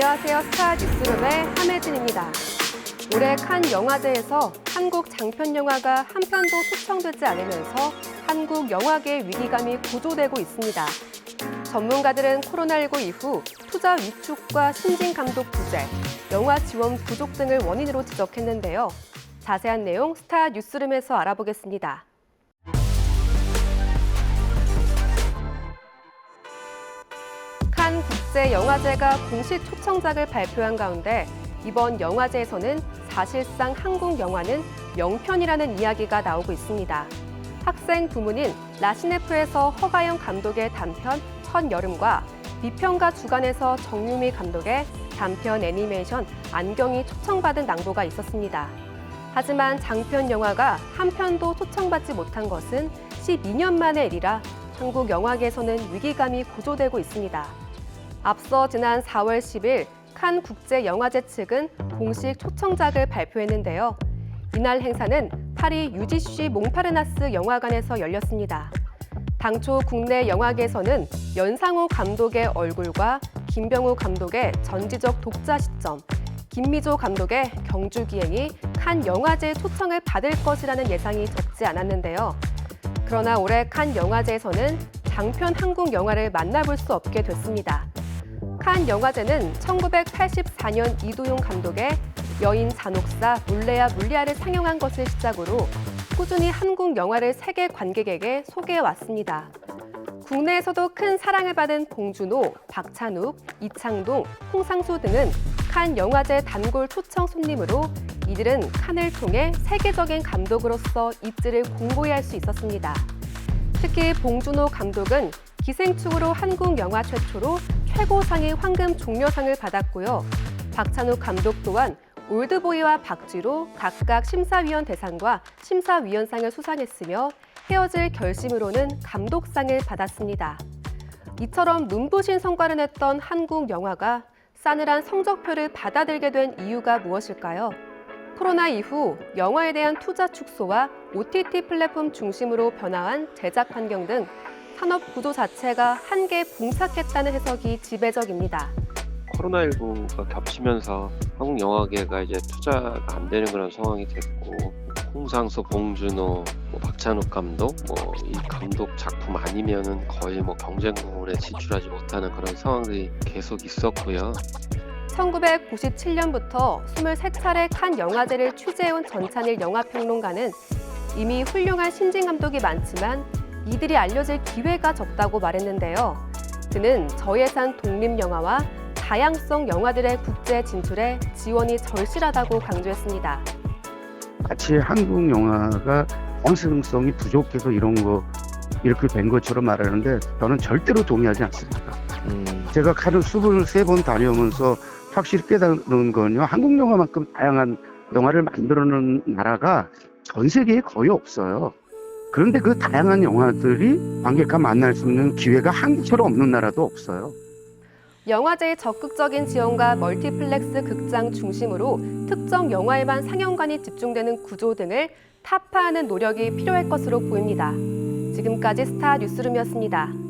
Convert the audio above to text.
안녕하세요. 스타 뉴스룸의 함혜진입니다. 올해 칸 영화제에서 한국 장편 영화가 한 편도 초청되지 않으면서 한국 영화계의 위기감이 고조되고 있습니다. 전문가들은 코로나19 이후 투자 위축과 신진 감독 부재, 영화 지원 부족 등을 원인으로 지적했는데요. 자세한 내용 스타 뉴스룸에서 알아보겠습니다. 칸 국제 영화제가 공식 초청작을 발표한 가운데 이번 영화제에서는 사실상 한국 영화는 명편이라는 이야기가 나오고 있습니다. 학생 부문인 라시네프에서 허가영 감독의 단편 첫여름과 비평가 주간에서 정유미 감독의 단편 애니메이션 안경이 초청받은 낭보가 있었습니다. 하지만 장편 영화가 한 편도 초청받지 못한 것은 12년 만의 일이라 한국 영화계에서는 위기감이 고조되고 있습니다. 앞서 지난 4월 10일 칸 국제 영화제 측은 공식 초청작을 발표했는데요. 이날 행사는 파리 UGC 몽파르나스 영화관에서 열렸습니다. 당초 국내 영화계에서는 연상호 감독의 얼굴과 김병우 감독의 전지적 독자 시점, 김미조 감독의 경주 기행이 칸 영화제 초청을 받을 것이라는 예상이 적지 않았는데요. 그러나 올해 칸 영화제에서는 장편 한국 영화를 만나볼 수 없게 됐습니다. 칸 영화제는 1984년 이도용 감독의 여인 잔혹사 물레야 물리아를 상영한 것을 시작으로 꾸준히 한국 영화를 세계 관객에게 소개해 왔습니다. 국내에서도 큰 사랑을 받은 봉준호, 박찬욱, 이창동, 홍상수 등은 칸 영화제 단골 초청 손님으로 이들은 칸을 통해 세계적인 감독으로서 입지를 공고히 할 수 있었습니다. 특히 봉준호 감독은 기생충으로 한국 영화 최초로 최고상의 황금 종려상을 받았고요. 박찬욱 감독 또한 올드보이와 박쥐로 각각 심사위원 대상과 심사위원상을 수상했으며 헤어질 결심으로는 감독상을 받았습니다. 이처럼 눈부신 성과를 냈던 한국 영화가 싸늘한 성적표를 받아들게 된 이유가 무엇일까요? 코로나 이후 영화에 대한 투자 축소와 OTT 플랫폼 중심으로 변화한 제작 환경 등 산업 구조 자체가 한계에 봉착했다는 해석이 지배적입니다. 코로나19가 겹치면서 한국 영화계가 이제 투자가 안 되는 그런 상황이 됐고 홍상수, 봉준호, 뭐 박찬욱 감독, 뭐 이 감독 작품 아니면은 거의 뭐 경쟁 부문에 진출하지 못하는 그런 상황이 계속 있었고요. 1997년부터 23차례 칸 영화제를 취재해온 전찬일 영화평론가는 이미 훌륭한 신진 감독이 많지만 이들이 알려질 기회가 적다고 말했는데요. 그는 저예산 독립영화와 다양성 영화들의 국제 진출에 지원이 절실하다고 강조했습니다. 마치 한국 영화가 완성성이 부족해서 이런 거 이렇게 된 것처럼 말하는데 저는 절대로 동의하지 않습니다. 음, 제가 카를 23번 다녀오면서 확실히 깨달은 건요. 한국 영화만큼 다양한 영화를 만들어내는 나라가 전 세계에 거의 없어요. 그런데 그 다양한 영화들이 관객과 만날 수 있는 기회가 한국처럼 없는 나라도 없어요. 영화제의 적극적인 지원과 멀티플렉스 극장 중심으로 특정 영화에만 상영관이 집중되는 구조 등을 타파하는 노력이 필요할 것으로 보입니다. 지금까지 스타 뉴스룸이었습니다.